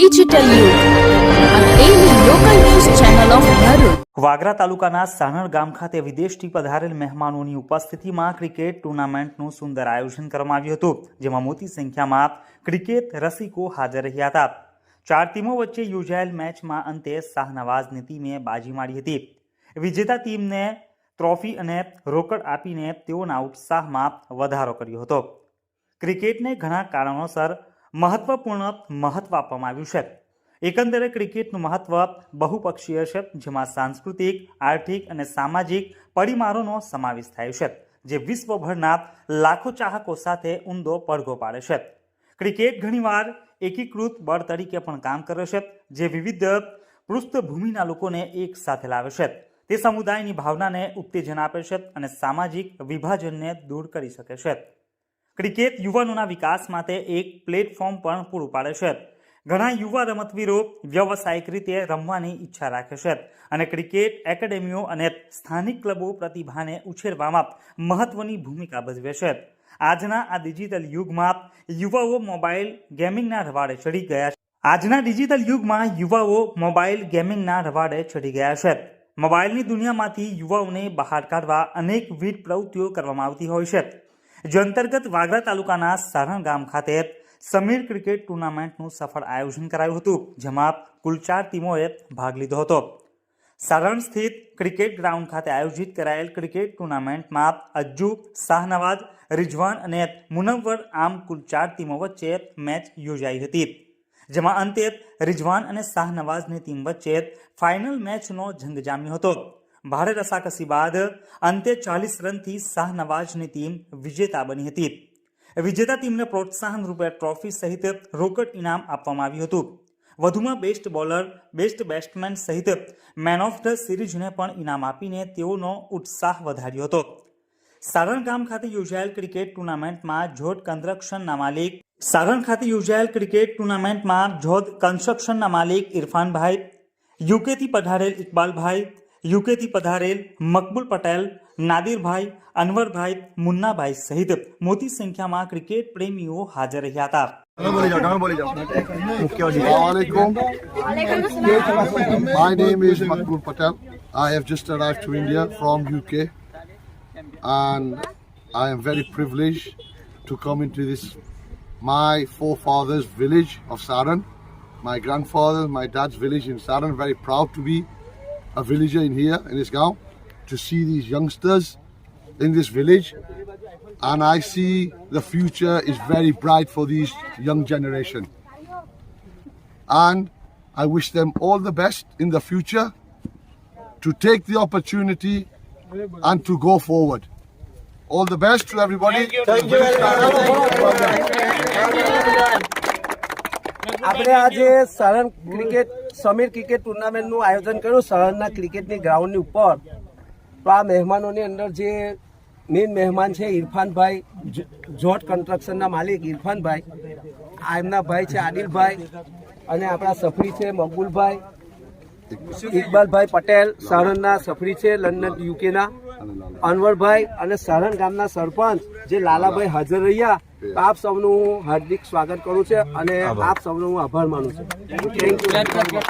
Digital યુગ. વાગરા તાલુકાના સાણર ગામ ખાતે વિદેશથી પધારેલ મહેમાનોની ઉપસ્થિતિમાં ક્રિકેટ ટુર્નામેન્ટનું સુંદર આયોજન કરવામાં આવ્યું હતું, જેમાં મોટી સંખ્યામાં ક્રિકેટ રસિકો હાજર રહ્યા હતા. ચાર ટીમો વચ્ચે યોજાયેલ મેચમાં અંતે શાહનવાઝની ટીમે બાજી મારી હતી. વિજેતા ટીમને ટ્રોફી અને રોકડ આપીને તેઓના ઉત્સાહમાં વધારો કર્યો હતો. ક્રિકેટને ઘણા કારણોસર મહત્વપૂર્ણ મહત્વ આપવામાં આવ્યું છે. એકંદરે ક્રિકેટનું મહત્વ બહુપક્ષીય છે, જેમાં સાંસ્કૃતિક, આર્થિક અને સામાજિક પરિમારોનો સમાવેશ થાય છે, જે વિશ્વભરના લાખો ચાહકો સાથે ઊંડો પડઘો પાડે છે. ક્રિકેટ ઘણીવાર એકીકૃત બળ તરીકે પણ કામ કરે છે, જે વિવિધ પૃષ્ઠભૂમિના લોકોને એક સાથે લાવે છે. તે સમુદાયની ભાવનાને ઉત્તેજન આપે છે અને સામાજિક વિભાજનને દૂર કરી શકે છે. ક્રિકેટ યુવાનોના વિકાસ માટે એક પ્લેટફોર્મ પણ પૂરું પાડે છે. ઘણા યુવા રમતવીરો વ્યવસાયિક રીતે રમવાની ઈચ્છા રાખે છે અને ક્રિકેટ એકેડેમીઓ અને સ્થાનિક ક્લબો પ્રતિભાને ઉછેરવામાં મહત્વની ભૂમિકા ભજવે છે. આજના આ ડિજિટલ યુગમાં યુવાઓ મોબાઈલ ગેમિંગના રવાડે ચડી ગયા છે. આજના ડિજિટલ યુગમાં યુવાઓ મોબાઈલ ગેમિંગના રવાડે ચડી ગયા છે. મોબાઈલની દુનિયામાંથી યુવાઓને બહાર કાઢવા અનેકવિધ પ્રવૃત્તિઓ કરવામાં આવતી હોય છે. જે અંતર્ગત વાગરા તાલુકાના સારણ ગામ ખાતે સમીર ક્રિકેટ ટુર્નામેન્ટનું સફળ આયોજન કરાયું હતું, જેમાં કુલ ચાર ટીમોએ ભાગ લીધો હતો. સારણ સ્થિત ક્રિકેટ ગ્રાઉન્ડ ખાતે આયોજિત કરાયેલ ક્રિકેટ ટુર્નામેન્ટમાં અજ્જુ, શાહનવાજ, રિઝવાન અને મુનવ્વર આમ કુલ ચાર ટીમો વચ્ચે મેચ યોજાઈ હતી, જેમાં અંતે રિઝવાન અને શાહનવાઝની ટીમ વચ્ચે ફાઇનલ મેચનો જંગ જામ્યો હતો. ભારે રસાકસી બાદ અંતે ચાલીસ રનથી શાહનવાઝની ટીમ વિજેતા બની હતી. વિજેતા ટીમને પ્રોત્સાહન રૂપે ટ્રોફી સહિત રોકડ ઇનામ આપવામાં આવ્યું હતું. વધુમાં બેસ્ટ બોલર, બેસ્ટ બેટ્સમેન સહિત મેન ઓફ ધ સિરીઝને પણ ઇનામ આપીને તેઓનો ઉત્સાહ વધાર્યો હતો. સારણ ગામ ખાતે યોજાયેલ ક્રિકેટ ટુર્નામેન્ટમાં જોટ કન્સ્ટ્રક્શનના માલિક સારણ ખાતે યોજાયેલ ક્રિકેટ ટુર્નામેન્ટમાં જોધ કન્સ્ટ્રક્શનના માલિક ઇરફાનભાઈ યુકેથી પધારેલ ઇકબાલભાઈ યુકેથી પધારેલ મકબૂલ પટેલ નાદિરભાઈ અનવરભાઈ મુન્નાભાઈ સહિત મોટી સંખ્યામાં ક્રિકેટ પ્રેમીઓ હાજર રહ્યા હતા તમે બોલી જાઓ તમે બોલી જાઓ મુખ્ય અધિકારી Assalamualaikum. My name is Makbul Patel. I have just arrived to India from UK and I am very privileged to come into this my forefathers village of Saran. My grandfather, my dad's village in Saran. Very proud to be a villager in here in this town to see these youngsters in this village. And I see the future is very bright for these young generation. And I wish them all the best in the future to take the opportunity and to go forward. All the best to everybody. Thank you. Very આપણે આજે સરણ cricket Samir cricket ટુર્નામેન્ટનું આયોજન કર્યું. સરણના ક્રિકેટની ગ્રાઉન્ડની ઉપર તો આ મહેમાનોની અંદર જે મેઇન મહેમાન છે ઇરફાનભાઈ જોટ કન્સ્ટ્રક્શનના માલિક ઇરફાનભાઈ આ એમના ભાઈ છે આદિલભાઈ અને આપણા સફરી છે મકબુલભાઈ ઇકબાલભાઈ પટેલ સાણંદના સફરી છે લંડન યુકેના અનવરભાઈ અને સારણ ગામના સરપંચ જે લાલાભાઈ હાજર રહ્યા આપ સૌનું હું હાર્દિક સ્વાગત કરું છું અને આપ સૌનો હું આભાર માનું છું. Thank you